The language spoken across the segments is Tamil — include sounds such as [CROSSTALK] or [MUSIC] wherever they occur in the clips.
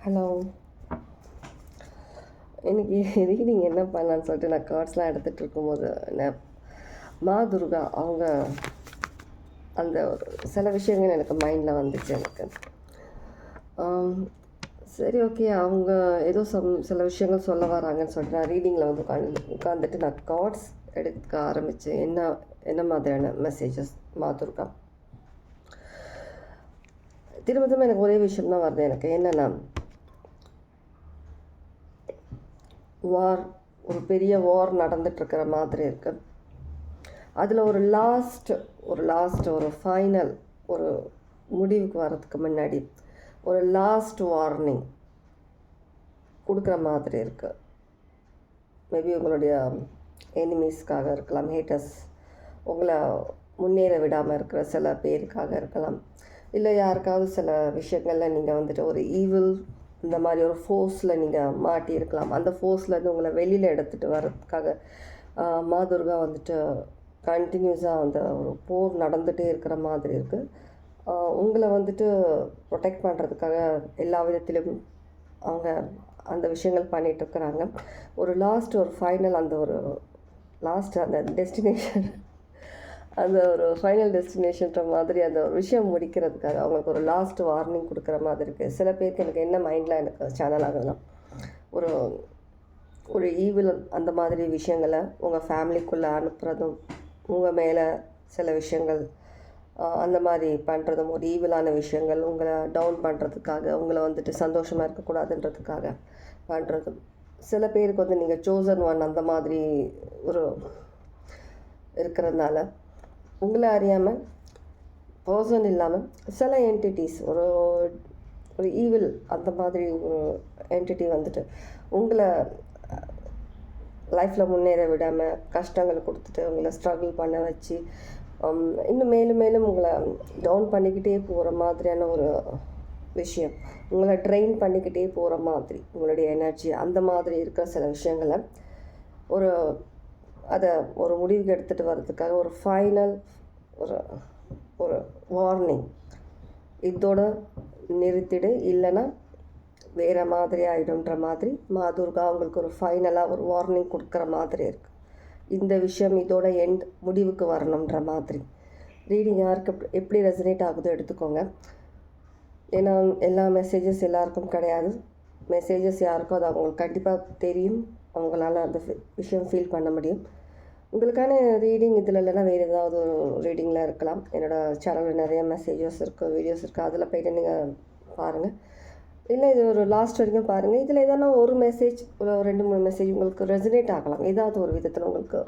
ஹலோ இன்னைக்கு ரீடிங் என்ன பண்ணலான்னு சொல்லிட்டு நான் கார்ட்ஸ்லாம் எடுத்துகிட்டு இருக்கும்போது மா துர்கா அவங்க அந்த ஒரு சில விஷயங்கள் எனக்கு மைண்டில் வந்துச்சு எனக்கு. சரி ஓகே அவங்க ஏதோ சம் சில விஷயங்கள் சொல்ல வராங்கன்னு சொல்லிட்டு நான் ரீடிங்கில் வந்து உட்காந்து உட்காந்துட்டு நான் கார்ட்ஸ் எடுக்க ஆரம்பித்தேன் என்ன என்ன மாதிரியான மெசேஜஸ் மா துர்கா? திரும்ப திரும்ப எனக்கு ஒரே விஷயம் தான் வருது எனக்கு. என்னென்னா வார் ஒரு பெரிய வார் நடந்துட்டுருக்கிற மாதிரி இருக்கு. அதில் ஒரு லாஸ்ட் ஒரு லாஸ்ட் ஒரு ஃபைனல் ஒரு முடிவுக்கு வர்றதுக்கு முன்னாடி ஒரு லாஸ்ட் வார்னிங் கொடுக்குற மாதிரி இருக்குது மேபி உங்களுடைய எனிமீஸ்க்காக இருக்கலாம் ஹேட்டர்ஸ் உங்களை முன்னேற விடாமல் இருக்கிற சில பேருக்காக இருக்கலாம். இல்லை யாருக்காவது சில விஷயங்களில் நீங்கள் வந்துட்டு ஒரு ஈவில் இந்த மாதிரி ஒரு ஃபோர்ஸில் நீங்கள் மாட்டியிருக்கலாம். அந்த ஃபோர்ஸ்லேருந்து உங்களை வெளியில் எடுத்துகிட்டு வர்றதுக்காக மாதுர்கா மா துர்கா வந்துட்டு கண்டினியூஸாக அந்த ஒரு போர் நடந்துகிட்டே இருக்கிற மாதிரி இருக்குது உங்களை வந்துட்டு ப்ரொடெக்ட் பண்ணுறதுக்காக எல்லா விதத்திலும் அவங்க அந்த விஷயங்கள் பண்ணிகிட்டு இருக்கிறாங்க. ஒரு லாஸ்ட் ஒரு ஃபைனல் அந்த ஒரு லாஸ்ட் அந்த டெஸ்டினேஷன் அந்த ஒரு ஃபைனல் டெஸ்டினேஷன்ற மாதிரி அந்த ஒரு விஷயம் முடிக்கிறதுக்காக அவங்களுக்கு ஒரு லாஸ்ட் வார்னிங் கொடுக்குற மாதிரி இருக்குது சில பேருக்கு எனக்கு என்ன மைண்டில் எனக்கு சேனல் ஆகலாம் ஒரு ஒரு ஈவில் அந்த மாதிரி விஷயங்களை உங்கள் ஃபேமிலிக்குள்ளே அனுப்புகிறதும் உங்கள் மேலே சில விஷயங்கள் அந்த மாதிரி பண்ணுறதும் ஒரு ஈவிலான விஷயங்கள் உங்களை டவுன் பண்ணுறதுக்காக உங்களை வந்துட்டு சந்தோஷமாக இருக்கக்கூடாதுன்றதுக்காக பண்ணுறதும் சில பேருக்கு வந்து நீங்கள் சோசன் ஒன் அந்த மாதிரி ஒரு இருக்கிறதுனால உங்களை அறியாமல் பர்சன் இல்லாமல் சில என்டிட்டிஸ் ஒரு ஒரு ஈவில் அந்த மாதிரி ஒரு என்டிட்டி வந்துட்டு உங்களை லைஃப்பில் முன்னேற விடாமல் கஷ்டங்கள் கொடுத்துட்டு உங்களை ஸ்ட்ரகிள் பண்ண வச்சு இன்னும் மேலும் மேலும் உங்களை டவுன் பண்ணிக்கிட்டே போகிற மாதிரியான ஒரு விஷயம். உங்களை ட்ரெயின் பண்ணிக்கிட்டே போகிற மாதிரி உங்களுடைய எனர்ஜி அந்த மாதிரி இருக்கிற சில விஷயங்களை ஒரு அதை ஒரு முடிவுக்கு எடுத்துகிட்டு வர்றதுக்காக ஒரு ஃபைனல் ஒரு ஒரு வார்னிங் இதோட நிறுத்திடு. இல்லைன்னா வேறு மாதிரி ஆகிடும்ன்ற மாதிரி மாதுர்கா அவங்களுக்கு ஒரு ஃபைனலாக ஒரு வார்னிங் கொடுக்குற மாதிரி இருக்குது இந்த விஷயம் இதோட எண்ட் முடிவுக்கு வரணுன்ற மாதிரி. ரீடிங் யாருக்கு எப்படி- ரெசனேட் ஆகுதோ எடுத்துக்கோங்க. ஏன்னா எல்லா மெசேஜஸ் எல்லாருக்கும் கிடையாது. மெசேஜஸ் யாருக்கும் அது அவங்களுக்கு கண்டிப்பாக தெரியும். அவங்களால அந்த விஷயம் ஃபீல் பண்ண முடியும். உங்களுக்கான ரீடிங் இதில் இல்லைன்னா வேறு ஏதாவது ஒரு ரீடிங்கில் இருக்கலாம். என்னோடய சேனலில் நிறைய மெசேஜஸ் இருக்குது வீடியோஸ் இருக்குது அதில் போய்ட்டு நீங்கள் பாருங்கள் இல்லை இது ஒரு லாஸ்ட் வரைக்கும் பாருங்கள் இதில் எதனா ஒரு மெசேஜ் ஒரு ரெண்டு மூணு மெசேஜ் உங்களுக்கு ரெசனேட் ஆகலாம். ஏதாவது ஒரு விதத்தில் உங்களுக்கு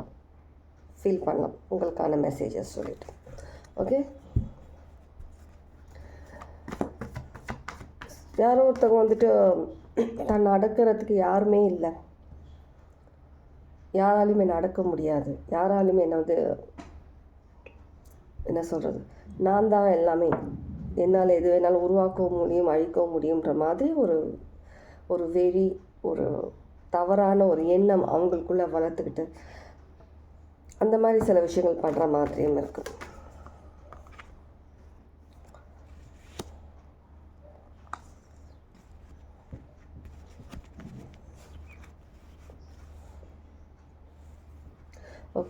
ஃபீல் பண்ணலாம். உங்களுக்கான மெசேஜஸ் சொல்லிட்டு. ஓகே யாரோ ஒருத்தவங்க வந்துட்டு தன்னை அடக்கிறதுக்கு யாருமே இல்லை. யாராலையுமே நடக்க முடியாது. யாராலையுமே என்னை வந்து என்ன சொல்கிறது நான் தான் எல்லாமே. என்னால் எது வேணாலும் உருவாக்கவும் முடியும் அழிக்கவும் முடியுன்ற மாதிரி ஒரு ஒரு வெறி ஒரு தவறான ஒரு எண்ணம் அவங்களுக்குள்ளே வளர்த்துக்கிட்டு அந்த மாதிரி சில விஷயங்கள் பண்ணுற மாதிரியும் இருக்குது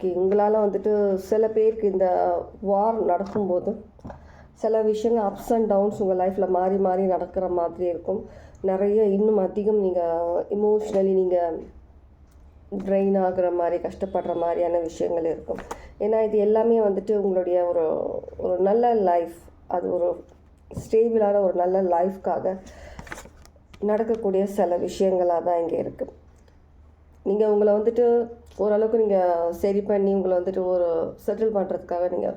ஓகே உங்களால் வந்துட்டு சில பேருக்கு இந்த வார் நடக்கும்போது சில விஷயங்கள் அப்ஸ் அண்ட் டவுன்ஸ் உங்கள் லைஃப்பில் மாறி மாறி நடக்கிற மாதிரி இருக்கும். நிறைய இன்னும் அதிகம் நீங்கள் இமோஷ்னலி நீங்கள் ட்ரெயின் ஆகுற மாதிரி கஷ்டப்படுற மாதிரியான விஷயங்கள் இருக்கும். ஏன்னா இது எல்லாமே வந்துட்டு உங்களுடைய ஒரு ஒரு நல்ல லைஃப் அது ஒரு ஸ்டேபிளான ஒரு நல்ல லைஃப்காக நடக்கக்கூடிய சில விஷயங்களாக தான் இங்கே இருக்குது நீங்கள் உங்களை வந்துட்டு ஓரளவுக்கு நீங்கள் சரி பண்ணி உங்களை வந்துட்டு ஒரு செட்டில் பண்ணுறதுக்காக நீங்கள்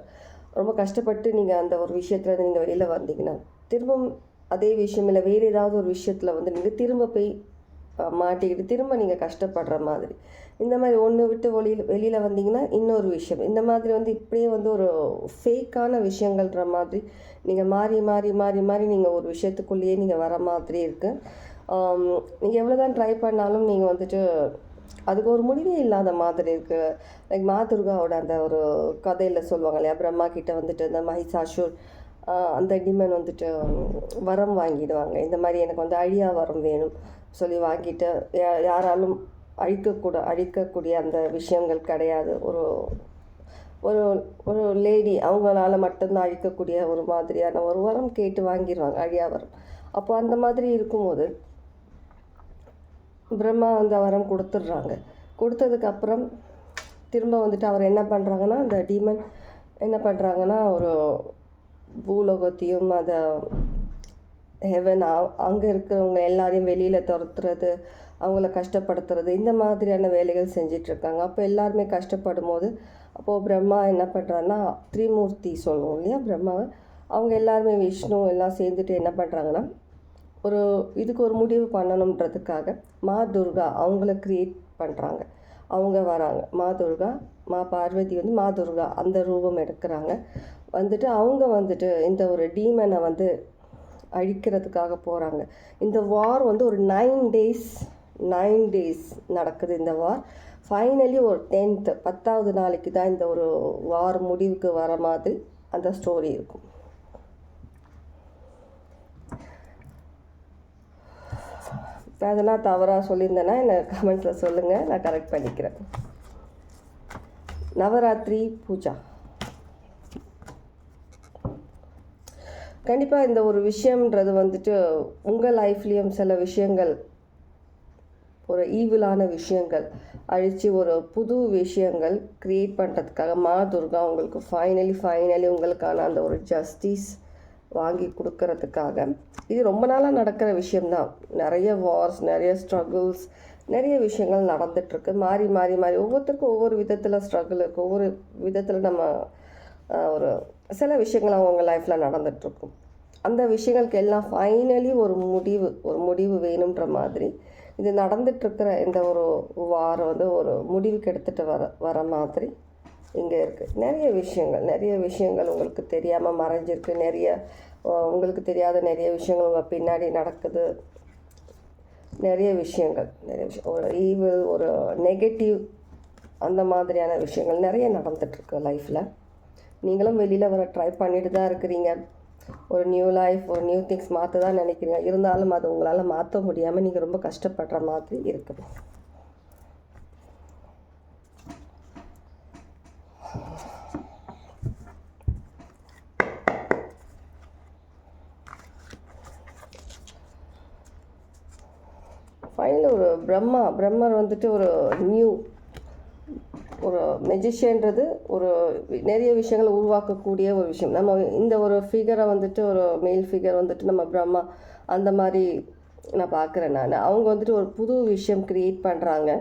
ரொம்ப கஷ்டப்பட்டு நீங்கள் அந்த ஒரு விஷயத்துலேருந்து நீங்கள் வெளியில் வந்தீங்கன்னா திரும்பவும் அதே விஷயம் இல்லை வேறு ஏதாவது ஒரு விஷயத்தில் வந்து நீங்கள் திரும்ப போய் மாட்டிக்கிட்டு திரும்ப நீங்கள் கஷ்டப்படுற மாதிரி. இந்த மாதிரி ஒன்று விட்டு வெளியில் வெளியில் வந்தீங்கன்னா இன்னொரு விஷயம். இந்த மாதிரி வந்து இப்படியே வந்து ஒரு ஃபேக்கான விஷயங்கள்ன்ற மாதிரி நீங்கள் மாறி மாறி மாறி மாறி நீங்கள் ஒரு விஷயத்துக்குள்ளேயே நீங்கள் வர மாதிரி இருக்குது நீங்கள் எவ்வளோ தான் ட்ரை பண்ணாலும் நீங்கள் வந்துட்டு அதுக்கு ஒரு முடிவே இல்லாத மாதிரி இருக்குது லைக் மாதுர்காவோட அந்த ஒரு கதையில் சொல்லுவாங்க இல்லையா? பிரம்மா கிட்ட வந்துட்டு இந்த மஹிஷாசுர் அந்த டிமன் வந்துட்டு வரம் வாங்கிடுவாங்க. இந்த மாதிரி எனக்கு வந்து அழியா வரம் வேணும் சொல்லி வாங்கிட்டு யா- யாராலும் அழிக்கக்கூட அழிக்கக்கூடிய அந்த விஷயங்கள் கிடையாது. ஒரு ஒரு ஒரு லேடி அவங்களால மட்டும்தான் அழிக்கக்கூடிய ஒரு மாதிரியான ஒரு வரம் கேட்டு வாங்கிடுவாங்க அழியா வரம். அப்போ அந்த மாதிரி இருக்கும்போது பிரம்மா அந்த வரம் கொடுத்துட்றாங்க. கொடுத்ததுக்கப்புறம் திரும்ப வந்துட்டு அவர் என்ன பண்ணுறாங்கன்னா அந்த டீமன் என்ன பண்ணுறாங்கன்னா ஒரு பூலோகத்தையும் அதை ஹெவன் அங்கே இருக்கிறவங்க எல்லாரையும் வெளியில் துரத்துறது அவங்கள கஷ்டப்படுத்துறது இந்த மாதிரியான வேலைகள் செஞ்சிட்ருக்காங்க. அப்போ எல்லாருமே கஷ்டப்படும் போது அப்போது பிரம்மா என்ன பண்ணுறாருன்னா த்ரிமூர்த்தி சொல்லுவோம் இல்லையா பிரம்மாவை. அவங்க எல்லாருமே விஷ்ணு எல்லாம் சேர்ந்துட்டு என்ன பண்ணுறாங்கன்னா ஒரு இதுக்கு ஒரு முடிவு பண்ணணுன்றதுக்காக மா துர்கா அவங்கள க்ரியேட் பண்ணுறாங்க அவங்க வராங்க. மா துர்கா மா பார்வதி வந்து மா துர்கா அந்த ரூபம் எடுக்கிறாங்க. வந்துட்டு அவங்க வந்துட்டு இந்த ஒரு டீமனை வந்து அழிக்கிறதுக்காக போகிறாங்க இந்த வார் வந்து ஒரு நைன் டேஸ் நைன் டேஸ் நடக்குது இந்த வார் ஃபைனலி ஒரு டென்த்து பத்தாவது நாளைக்கு தான் இந்த ஒரு வார் முடிவுக்கு வர மாதிரி அந்த ஸ்டோரி இருக்கும். அதெல்லாம் தவறாக சொல்லியிருந்தேன்னா என்னை கமெண்ட்ஸில் சொல்லுங்கள் நான் கரெக்ட் பண்ணிக்கிறேன். நவராத்திரி பூஜா. கண்டிப்பாக இந்த ஒரு விஷயம்ன்றது வந்துட்டு உங்கள் லைஃப்லேயும் சில விஷயங்கள் ஒரு ஈவிலான விஷயங்கள் அழித்து ஒரு புது விஷயங்கள் க்ரியேட் பண்ணுறதுக்காக மா துர்கா உங்களுக்கு ஃபைனலி ஃபைனலி உங்களுக்கான அந்த ஒரு ஜஸ்டிஸ் வாங்கி கொடுக்கறதுக்காக. இது ரொம்ப நாளாக நடக்கிற விஷயம்தான். நிறைய வார்ஸ் நிறைய ஸ்ட்ரகிள்ஸ் நிறைய விஷயங்கள் நடந்துட்டுருக்கு. மாறி மாறி மாறி. ஒவ்வொருத்தருக்கும் ஒவ்வொரு விதத்தில் ஸ்ட்ரகிள் இருக்குது ஒவ்வொரு விதத்தில் நம்ம ஒரு சில விஷயங்கள் அவங்க லைஃப்பில் நடந்துகிட்ருக்கும் அந்த விஷயங்களுக்கு எல்லாம் ஃபைனலி ஒரு முடிவு ஒரு முடிவு வேணுன்ற மாதிரி இது நடந்துட்டுருக்கிற இந்த ஒரு வாரம் வந்து ஒரு முடிவுக்கு எடுத்துகிட்டு வர வர மாதிரி இங்கே இருக்குது. நிறைய விஷயங்கள் நிறைய விஷயங்கள் உங்களுக்கு தெரியாமல் மறைஞ்சிருக்கு. நிறைய உங்களுக்கு தெரியாத நிறைய விஷயங்கள் உங்கள் பின்னாடி நடக்குது. நிறைய விஷயங்கள் நிறைய விஷயம். ஒரு ஈவில் ஒரு நெகட்டிவ் அந்த மாதிரியான விஷயங்கள் நிறைய நடந்துட்டுருக்கு லைஃப்பில் நீங்களும் வெளியில் வர ட்ரை பண்ணிட்டு தான் இருக்கிறீங்க. ஒரு நியூ லைஃப் ஒரு நியூ திங்ஸ் மாற்ற தான் நினைக்கிறீங்க. இருந்தாலும் அது உங்களால் மாற்ற முடியாமல் நீங்கள் ரொம்ப கஷ்டப்படுற மாதிரி இருக்குது ஃபைனல் ஒரு பிரம்மா பிரம்மர் வந்துட்டு ஒரு நியூ ஒரு மெஜிஷியன்றது ஒரு நிறைய விஷயங்களை உருவாக்கக்கூடிய ஒரு விஷயம். நம்ம இந்த ஒரு ஃபிகரை வந்துட்டு ஒரு மெயில் ஃபிகர் வந்துட்டு நம்ம பிரம்மா அந்த மாதிரி நான் பார்க்குறேன் நான். அவங்க வந்துட்டு ஒரு புது விஷயம் க்ரியேட் பண்ணுறாங்க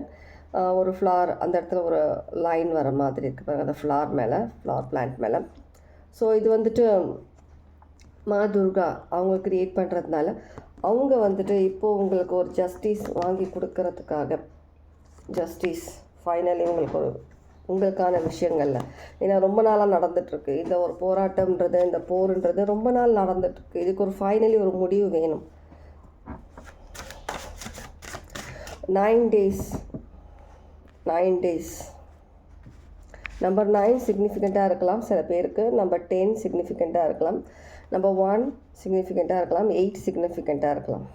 ஒரு ஃப்ளார் அந்த இடத்துல ஒரு லைன் வர மாதிரி இருக்குது பாருங்கள் அந்த ஃப்ளார் மேலே ஃப்ளார் பிளான்ட் மேலே. ஸோ இது வந்துட்டு மா துர்கா அவங்க க்ரியேட் பண்ணுறதுனால அவங்க வந்துட்டு இப்போது உங்களுக்கு ஒரு ஜஸ்டிஸ் வாங்கி கொடுக்கறதுக்காக ஜஸ்டிஸ் ஃபைனலி உங்களுக்கு ஒரு உங்களுக்கான விஷயங்களில். ஏன்னா ரொம்ப நாளாக நடந்துகிட்ருக்கு இந்த ஒரு போராட்டம்ன்றது இந்த போருன்றது ரொம்ப நாள் நடந்துகிட்ருக்கு இதுக்கு ஒரு ஃபைனலி ஒரு முடிவு வேணும். Nine days nine days number nine சிக்னிஃபிகண்ட்டாக இருக்கலாம் சில பேருக்கு. நம்பர் டென் சிக்னிஃபிகண்ட்டாக இருக்கலாம். நம்பர் ஒன் சிக்னிஃபிகண்ட்டாக இருக்கலாம். எயிட் சிக்னிஃபிகண்ட்டாக இருக்கலாம்.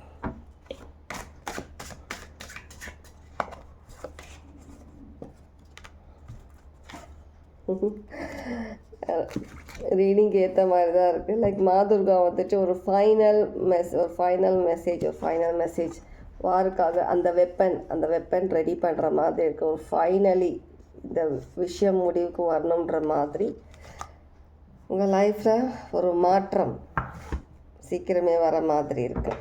[LAUGHS] ரீடிங்க்கு ஏற்ற மாதிரி தான் இருக்குது லைக் மாதுர்கா வந்துட்டு ஒரு ஃபைனல் மெஸ் ஒரு ஃபைனல் மெசேஜ் ஒரு ஃபைனல் மெசேஜ் வாருக்காக அந்த வெப்பன் அந்த வெப்பன் ரெடி பண்ணுற மாதிரி இருக்குது ஒரு ஃபைனலி இந்த விஷயம் முடிவுக்கு வரணுன்ற மாதிரி உங்கள் லைஃப்பில் ஒரு மாற்றம் சீக்கிரமே வர மாதிரி இருக்குது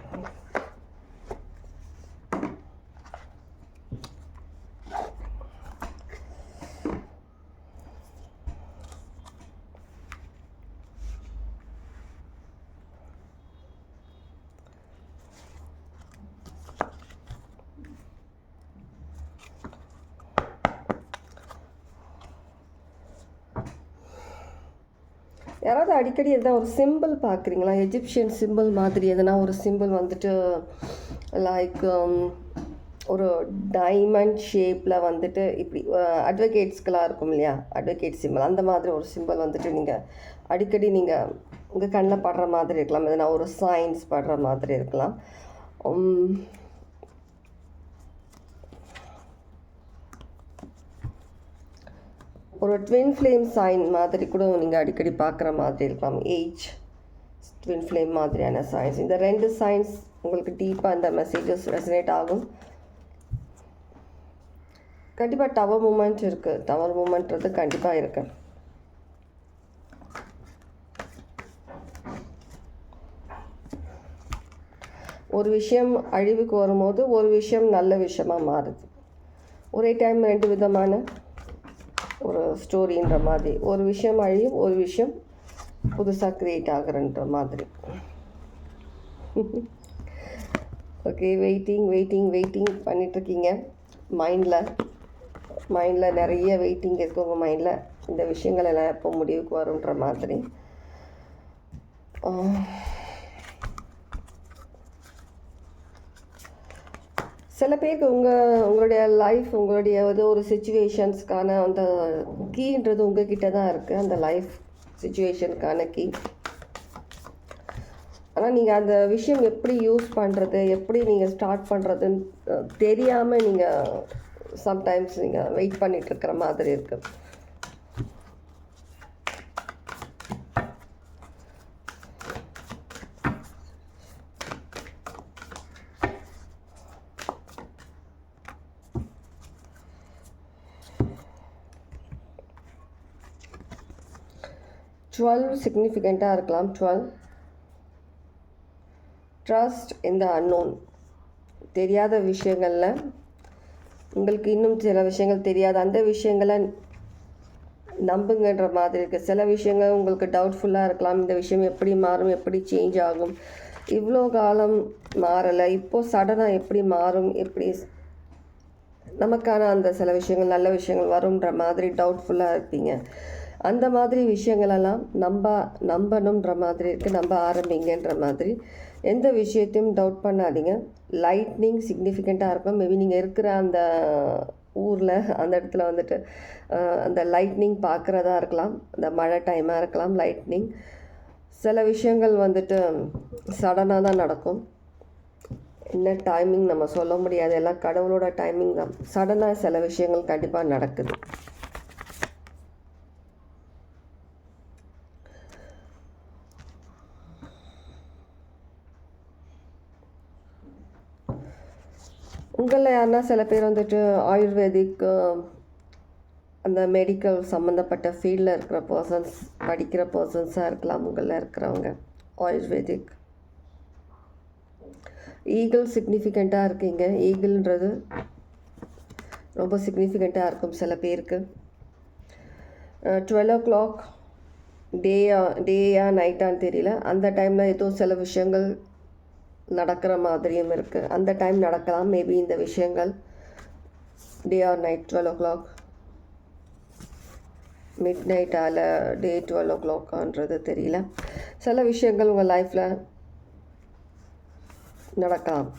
யாராவது அடிக்கடி எதனா ஒரு சிம்பிள் பார்க்குறீங்களா எஜிப்ஷியன் சிம்பிள் மாதிரி எதனா ஒரு சிம்பிள் வந்துட்டு லைக் um, ஒரு டைமண்ட் ஷேப்பில் வந்துட்டு இப்படி அட்வொகேட்ஸ்க்கெலாம் இருக்கும் இல்லையா? அட்வொகேட் சிம்பிள் அந்த மாதிரி ஒரு சிம்பிள் வந்துட்டு நீங்கள் அடிக்கடி நீங்கள் உங்கள் கண்ணில் படுற மாதிரி இருக்கலாம். எதனா ஒரு சயின்ஸ் படுற மாதிரி இருக்கலாம். Um, ஒரு ட்வின் ஃப்ளேம் சைன் மாதிரி கூட நீங்கள் அடிக்கடி பார்க்குற மாதிரி இருக்கலாம். ஏஜ் ட்வின் ஃப்ளேம் மாதிரியான சயின்ஸ் இந்த ரெண்டு சயின்ஸ் உங்களுக்கு டீப்பாக இந்த மெசேஜஸ் ரெசனேட் ஆகும். கண்டிப்பாக டவர் மூமெண்ட் இருக்குது டவர் மூமெண்ட்றது கண்டிப்பாக இருக்கு. ஒரு விஷயம் அழிவுக்கு வரும்போது ஒரு விஷயம் நல்ல விஷயமாக மாறுது. ஒரே டைம் ரெண்டு விதமான ஒரு ஸ்டோரின்ற மாதிரி. ஒரு விஷயம் அழியும் ஒரு விஷயம் புதுசாக க்ரியேட் ஆகுறன்ற மாதிரி. ஓகே வெயிட்டிங் வெயிட்டிங் வெயிட்டிங் பண்ணிகிட்ருக்கீங்க மைண்டில் மைண்டில் நிறைய வெயிட்டிங் இருக்குது உங்கள் மைண்டில் இந்த விஷயங்கள் எல்லாம் எப்போ முடிவுக்கு வரும்ன்ற மாதிரி. சில பேருக்கு உங்கள் உங்களுடைய லைஃப் உங்களுடைய வந்து ஒரு சுச்சுவேஷன்ஸ்க்கான அந்த கீன்றது உங்ககிட்ட தான் இருக்குது அந்த லைஃப் சுச்சுவேஷனுக்கான கீ ஆனால் நீங்கள் அந்த விஷயம் எப்படி யூஸ் பண்ணுறது எப்படி நீங்கள் ஸ்டார்ட் பண்ணுறதுன்னு தெரியாமல் நீங்கள் சம்டைம்ஸ் நீங்கள் வெயிட் பண்ணிகிட்ருக்கிற மாதிரி இருக்குது டுவெல் சிக்னிஃபிகண்ட்டாக இருக்கலாம். டுவெல் ட்ரஸ்ட் இந்த அன்னோன் தெரியாத விஷயங்களில் உங்களுக்கு இன்னும் சில விஷயங்கள் தெரியாது. அந்த விஷயங்களை நம்புங்கன்ற மாதிரி இருக்குது சில விஷயங்கள் உங்களுக்கு டவுட்ஃபுல்லாக இருக்கலாம். இந்த விஷயம் எப்படி மாறும்? எப்படி சேஞ்ச் ஆகும்? இவ்வளோ காலம் மாறலை. இப்போது சடனாக எப்படி மாறும்? எப்படி நமக்கான அந்த சில விஷயங்கள் நல்ல விஷயங்கள் வரும்ன்ற மாதிரி டவுட்ஃபுல்லாக இருப்பீங்க. அந்த மாதிரி விஷயங்களெல்லாம் நம்ப நம்பணுன்ற மாதிரி இருக்குது நம்ப ஆரம்பிங்கன்ற மாதிரி. எந்த விஷயத்தையும் டவுட் பண்ணாதீங்க. லைட்னிங் சிக்னிஃபிகண்ட்டாக இருக்கும். மேபி நீங்கள் இருக்கிற அந்த ஊரில் அந்த இடத்துல வந்துட்டு அந்த லைட்னிங் பார்க்குறதா இருக்கலாம். அந்த மழை டைமாக இருக்கலாம் லைட்னிங் சில விஷயங்கள் வந்துட்டு சடனாக தான் நடக்கும். என்ன டைமிங் நம்ம சொல்ல முடியாது. எல்லாம் கடவுளோட டைமிங் தான். சடனாக சில விஷயங்கள் கண்டிப்பாக நடக்குது. உங்களில் யாருன்னா சில பேர் வந்துட்டு ஆயுர்வேதிக் அந்த மெடிக்கல் சம்மந்தப்பட்ட ஃபீல்டில் இருக்கிற பர்சன்ஸ் படிக்கிற பர்சன்ஸாக இருக்கலாம் உங்களில் இருக்கிறவங்க. ஆயுர்வேதிக். ஈகிள் சிக்னிஃபிகண்ட்டாக இருக்கீங்க. ஈகிள்ன்றது ரொம்ப சிக்னிஃபிகண்ட்டாக இருக்கும் சில பேருக்கு. டுவெல் ஓ கிளாக் டேயா டேயா நைட்டான்னு தெரியல. அந்த டைமில் ஏதோ சில விஷயங்கள் நடக்கிற மாதிரியும் இருக்குது அந்த டைம் நடக்கலாம். மேபி இந்த விஷயங்கள் day or night twelve o'clock mid நைட்டால் டே டுவெல் ஓ கிளாக்கான்றது தெரியல. சில விஷயங்கள் உங்கள் லைஃப்பில் நடக்கலாம்.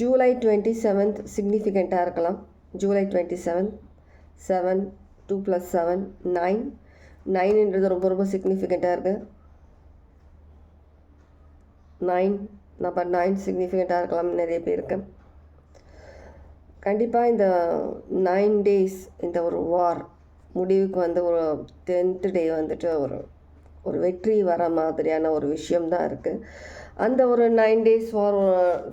ஜூலை டுவெண்ட்டி செவன்த் சிக்னிஃபிகண்ட்டாக இருக்கலாம். July twenty seven seven two plus seven nine நைன்ன்றது ரொம்ப ரொம்ப சிக்னிஃபிகண்ட்டாக இருக்குது நைன் நம்பர் நைன் சிக்னிஃபிகண்ட்டாக இருக்கலாம் நிறைய பேருக்கு கண்டிப்பாக இந்த நைன் டேஸ் இந்த ஒரு வார் முடிவுக்கு வந்து ஒரு டென்த்து டே வந்துட்டு ஒரு ஒரு வெற்றி வர மாதிரியான ஒரு விஷயம்தான் இருக்குது அந்த ஒரு நைன் டேஸ் வார்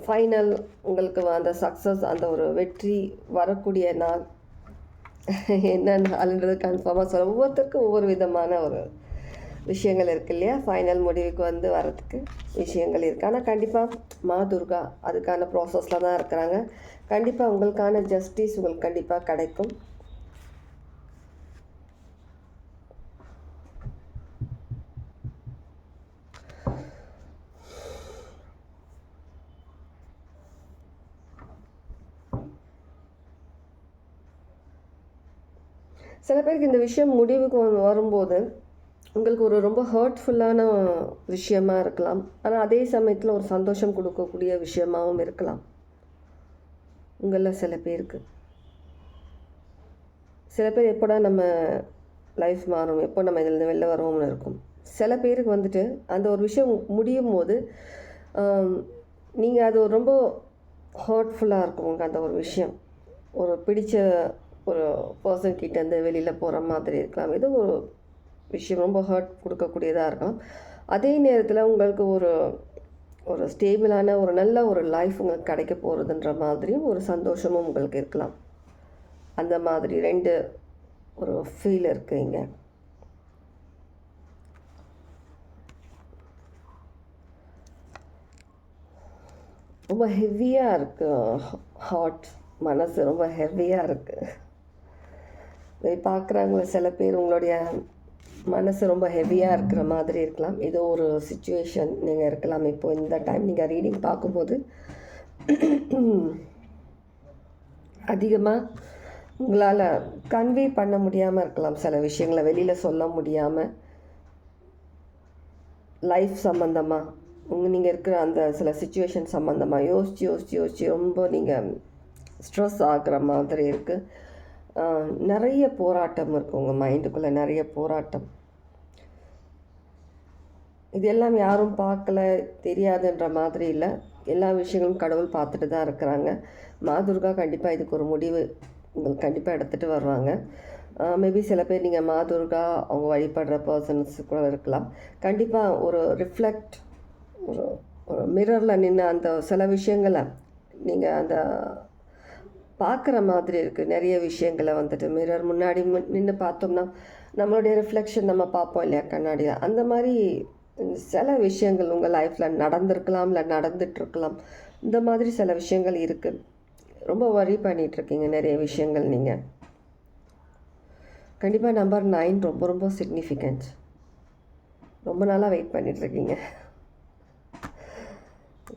ஃபைனல் உங்களுக்கு அந்த சக்ஸஸ் அந்த ஒரு வெற்றி வரக்கூடிய நாள் என்ன நாளுன்றது கன்ஃபார்மாக சொல்ல. ஒவ்வொருத்தருக்கும் ஒவ்வொரு விதமான ஒரு விஷயங்கள் இருக்கு இல்லையா? ஃபைனல் முடிவுக்கு வந்து வரதுக்கு விஷயங்கள் இருக்குது ஆனால் கண்டிப்பாக மா துர்கா அதுக்கான ப்ராசஸில் தான் இருக்கிறாங்க. கண்டிப்பாக உங்களுக்கான ஜஸ்டிஸ் உங்களுக்கு கண்டிப்பாக கிடைக்கும். சில பேருக்கு இந்த விஷயம் முடிவுக்கு வ- வரும்போது உங்களுக்கு ஒரு ரொம்ப ஹர்ட்ஃபுல்லான விஷயமா இருக்கலாம். ஆனால் அதே சமயத்தில் ஒரு சந்தோஷம் கொடுக்கக்கூடிய விஷயமாவும் இருக்கலாம். உங்களில் சில பேருக்கு. சில பேர் எப்போடா நம்ம லைஃப் மாறும்? எப்போ நம்ம இதில் வெளில வருவோம்னு இருக்கும். சில பேருக்கு வந்துட்டு அந்த ஒரு விஷயம் முடியும் போது நீங்கள் அது ரொம்ப ஹர்ட்ஃபுல்லாக இருக்கும். உங்களுக்கு அந்த ஒரு விஷயம். ஒரு பிடித்த ஒரு பர்சன் கிட்டேருந்து வெளியில் போகிற மாதிரி இருக்கலாம். ஏதோ ஒரு விஷயம் ரொம்ப ஹர்ட் கொடுக்கக்கூடியதாக இருக்கலாம். அதே நேரத்தில் உங்களுக்கு ஒரு ஒரு ஸ்டேபிளான ஒரு நல்ல ஒரு லைஃப் உங்களுக்கு கிடைக்க போகிறதுன்ற மாதிரியும் ஒரு சந்தோஷமும் உங்களுக்கு இருக்கலாம். அந்த மாதிரி ரெண்டு ஒரு ஃபீல் இருக்குது இங்கே. ரொம்ப ஹெவியாக இருக்குது ஹார்ட் மனசு ரொம்ப ஹெவியாக இருக்குது பார்க்குறாங்கள சில பேர் உங்களுடைய மனசு ரொம்ப ஹெவியாக இருக்கிற மாதிரி இருக்கலாம். ஏதோ ஒரு சுச்சுவேஷன் நீங்கள் இருக்கலாம். இப்போ இந்த டைம் நீங்கள் ரீடிங் பார்க்கும்போது அதிகமாக உங்களால் கன்வே பண்ண முடியாமல் இருக்கலாம். சில விஷயங்களை வெளியில் சொல்ல முடியாமல் லைஃப் சம்மந்தமாக உங்கள் நீங்கள் இருக்கிற அந்த சில சுச்சுவேஷன் சம்மந்தமாக யோசித்து யோசித்து யோசித்து ரொம்ப நீங்கள் ஸ்ட்ரெஸ் ஆகிற மாதிரி இருக்குது நிறைய போராட்டம் இருக்குது உங்கள் மைண்டுக்குள்ளே நிறைய போராட்டம். இது எல்லாம் யாரும் பார்க்கல தெரியாதுன்ற மாதிரி இல்லை. எல்லா விஷயங்களும் கடவுள் பார்த்துட்டு தான் இருக்கிறாங்க. மாதுர்கா கண்டிப்பாக இதுக்கு ஒரு முடிவு உங்களுக்கு கண்டிப்பாக எடுத்துகிட்டு வருவாங்க. மேபி சில பேர் நீங்கள் மாதுர்கா அவங்க வழிபடுற பர்சன்ஸ் கூட இருக்கலாம். கண்டிப்பாக ஒரு ரிஃப்ளெக்ட் ஒரு ஒரு மிரரில் நின்று அந்த சில விஷயங்களை நீங்கள் அந்த பார்க்குற மாதிரி இருக்குது நிறைய விஷயங்களை வந்துட்டு மிரர் முன்னாடி நின்று பார்த்தோம்னா நம்மளுடைய ரிஃப்ளெக்ஷன் நம்ம பார்ப்போம் இல்லையா கண்ணாடியில் அந்த மாதிரி சில விஷயங்கள் உங்கள் லைஃப்பில் நடந்திருக்கலாம் இல்லை நடந்துகிட்ருக்கலாம் இந்த மாதிரி சில விஷயங்கள் இருக்குது ரொம்ப வரி பண்ணிகிட்ருக்கீங்க நிறைய விஷயங்கள் நீங்கள் கண்டிப்பாக நம்பர் நைன் ரொம்ப ரொம்ப சிக்னிஃபிகண்ட் ரொம்ப நாளாக வெயிட் பண்ணிகிட்ருக்கீங்க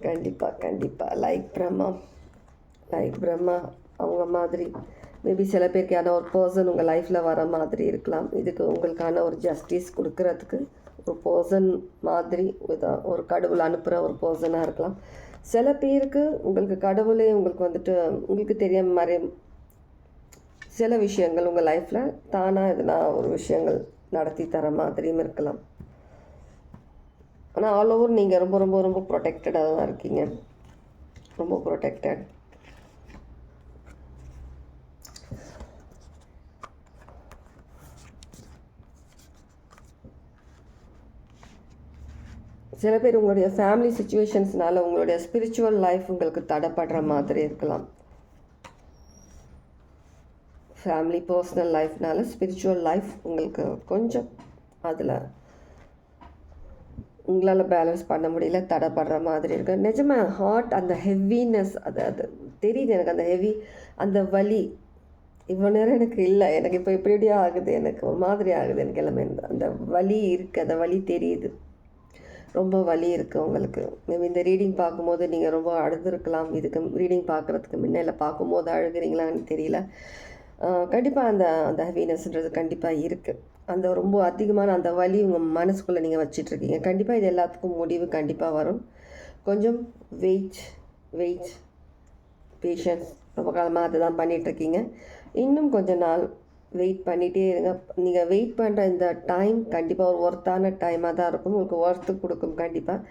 கண்டிப்பாக கண்டிப்பாக லைக் பிரம்மா. லைக் பிரம்மா. அவங்க மாதிரி. மேபி சில பேருக்கு யாரோ ஒரு பர்சன் உங்கள் லைஃப்பில் வர மாதிரி இருக்கலாம். இதுக்கு உங்களுக்கான ஒரு ஜஸ்டிஸ் கொடுக்கறதுக்கு ஒரு பர்சன் மாதிரி ஒரு கடவுள் அனுப்புகிற ஒரு பர்சனாக இருக்கலாம். சில பேருக்கு உங்களுக்கு கடவுளே உங்களுக்கு வந்துட்டு உங்களுக்கு தெரிய மாதிரி சில விஷயங்கள் உங்கள் லைஃப்பில் தானாக எதுனா ஒரு விஷயங்கள் நடத்தி தர மாதிரியும் இருக்கலாம். ஆனால் ஆல் ஓவர் நீங்கள் ரொம்ப ரொம்ப ரொம்ப ப்ரொடெக்டடாக தான் இருக்கீங்க. ரொம்ப ப்ரொடெக்டட் சில பேர் உங்களுடைய ஃபேமிலி சுச்சுவேஷன்ஸ்னால உங்களுடைய ஸ்பிரிச்சுவல் லைஃப் உங்களுக்கு தடைப்படுற மாதிரி இருக்கலாம். ஃபேமிலி பர்சனல் லைஃப்னால ஸ்பிரிச்சுவல் லைஃப் உங்களுக்கு கொஞ்சம் அதில் உங்களால் பேலன்ஸ் பண்ண முடியல தடைப்படுற மாதிரி இருக்குது நிஜமாக ஹார்ட் அந்த ஹெவினஸ் அது அது தெரியுது எனக்கு அந்த ஹெவி அந்த வலி இவ்வளோ நேரம் எனக்கு இல்லை. எனக்கு இப்போ இப்படி ஆகுது எனக்கு ஒரு மாதிரி ஆகுது எனக்கு எல்லாமே அந்த வலி இருக்குது அந்த வலி தெரியுது. ரொம்ப வலி இருக்குது உங்களுக்கு. மேபி இந்த ரீடிங் பார்க்கும்போது நீங்கள் ரொம்ப அழுதுருக்கலாம். இதுக்கு ரீடிங் பார்க்குறதுக்கு முன்னே இல்லை பார்க்கும்போது அழுகிறீங்களான்னு தெரியல. கண்டிப்பாக அந்த அந்த ஹெவினஸ்ன்றது கண்டிப்பாக இருக்குது அந்த ரொம்ப அதிகமான அந்த வலி உங்கள் மனசுக்குள்ளே நீங்கள் வச்சிட்ருக்கீங்க. கண்டிப்பாக இது எல்லாத்துக்கும் முடிவு கண்டிப்பாக வரும். கொஞ்சம் வெயிட் வெயிட் பேஷன்ஸ் ரொம்ப காலமாக அதை தான் பண்ணிகிட்ருக்கீங்க இன்னும் கொஞ்ச நாள் வெயிட் பண்ணிகிட்டே இருங்க. நீங்கள் வெயிட் பண்ணுற இந்த டைம் கண்டிப்பாக ஒரு ஒர்த்தான டைமாக தான் இருக்கும். உங்களுக்கு ஒர்த்து கொடுக்கும் கண்டிப்பாக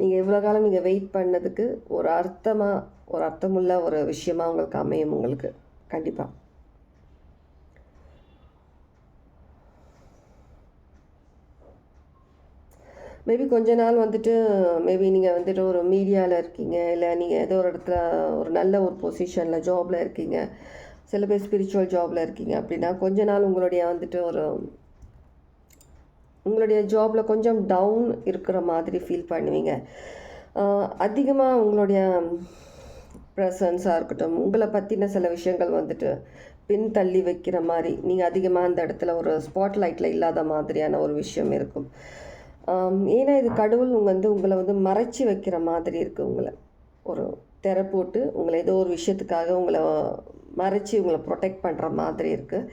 நீங்கள் இவ்வளோ காலம் நீங்கள் வெயிட் பண்ணதுக்கு ஒரு அர்த்தமாக ஒரு அர்த்தமுள்ள ஒரு விஷயமாக உங்களுக்கு அமையும் உங்களுக்கு. கண்டிப்பாக மேபி கொஞ்ச நாள் வந்துட்டு மேபி நீங்கள் வந்துட்டு ஒரு மீடியாவில் இருக்கீங்க. இல்லை நீங்கள் ஏதோ ஒரு இடத்துல ஒரு நல்ல ஒரு பொசிஷனில் ஜாபில் இருக்கீங்க. சில பேர் ஸ்பிரிச்சுவல் ஜாபில் இருக்கீங்க அப்படின்னா கொஞ்ச நாள் உங்களுடைய வந்துட்டு ஒரு உங்களுடைய ஜாபில் கொஞ்சம் டவுன் இருக்கிற மாதிரி ஃபீல் பண்ணுவீங்க. அதிகமாக உங்களுடைய ப்ரெசன்ஸாக இருக்கட்டும் உங்களை பற்றின சில விஷயங்கள் வந்துட்டு பின் தள்ளி வைக்கிற மாதிரி நீங்கள் அதிகமாக அந்த இடத்துல ஒரு ஸ்பாட் லைட்டில் இல்லாத மாதிரியான ஒரு விஷயம் இருக்கும். ஏன்னா இது கடவுள் உங்கள் வந்து உங்களை வந்து மறைச்சி வைக்கிற மாதிரி இருக்குது உங்களை. ஒரு திற போட்டு உங்களை ஏதோ ஒரு விஷயத்துக்காக உங்களை மறைச்சி உங்களை ப்ரொடெக்ட் பண்ணுற மாதிரி இருக்குது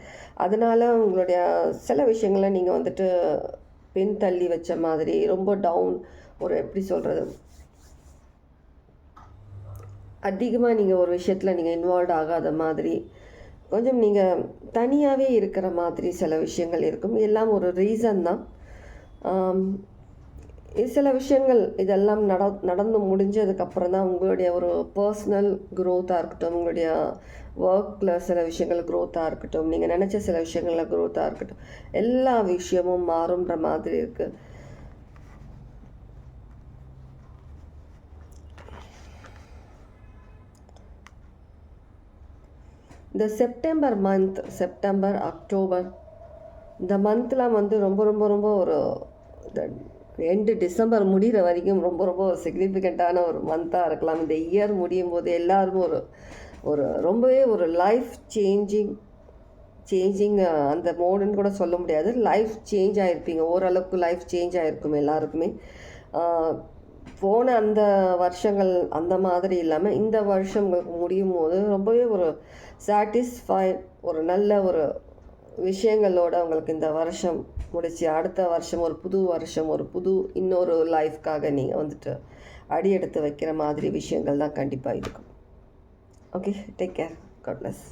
அதனால் உங்களுடைய சில விஷயங்களை நீங்கள் வந்துட்டு பின் தள்ளி வச்ச மாதிரி ரொம்ப டவுன் ஒரு எப்படி சொல்கிறது அதிகமாக நீங்கள் ஒரு விஷயத்தில் நீங்கள் இன்வால்வ் ஆகாத மாதிரி கொஞ்சம் நீங்கள் தனியாகவே இருக்கிற மாதிரி சில விஷயங்கள் இருக்கும். எல்லாம் ஒரு ரீசன் தான். இது சில விஷயங்கள் இதெல்லாம் நட நடந்து முடிஞ்சதுக்கப்புறம் தான் உங்களுடைய ஒரு பர்சனல் க்ரோத்தாக இருக்கட்டும் உங்களுடைய ஒர்க்கில் சில விஷயங்கள் க்ரோத்தாக இருக்கட்டும் நீங்கள் நினச்ச சில விஷயங்களில் க்ரோத்தாக இருக்கட்டும் எல்லா விஷயமும் மாறுன்ற மாதிரி இருக்குது இந்த செப்டம்பர் மந்த் செப்டம்பர் அக்டோபர் இந்த மந்த்லாம் வந்து ரொம்ப ரொம்ப ரொம்ப ஒரு எண்டு டிசம்பர் முடிகிற வரைக்கும் ரொம்ப ரொம்ப சிக்னிஃபிகண்ட்டான ஒரு மந்த்தாக இருக்கலாம். இந்த இயர் முடியும் போது எல்லாரும் ஒரு ஒரு ரொம்பவே ஒரு லைஃப் சேஞ்சிங் சேஞ்சிங் அந்த மோடுன்னு கூட சொல்ல முடியாது. லைஃப் சேஞ்ச் ஆகிருப்பீங்க ஓரளவுக்கு லைஃப் சேஞ்ச் ஆகிருக்கும் எல்லாருக்குமே. போன அந்த வருஷங்கள் அந்த மாதிரி இல்லாமல் இந்த வருஷம் உங்களுக்கு முடியும் போது ரொம்பவே ஒரு சாட்டிஸ்ஃபை ஒரு நல்ல ஒரு விஷயங்களோட உங்களுக்கு இந்த வருஷம் முடிச்சு அடுத்த வருஷம் ஒரு புது வருஷம் ஒரு புது இன்னொரு லைஃப்காக நீங்கள் வந்துட்டு அடி எடுத்து வைக்கிற மாதிரி விஷயங்கள் தான் கண்டிப்பாக இருக்கும். Okay take care God bless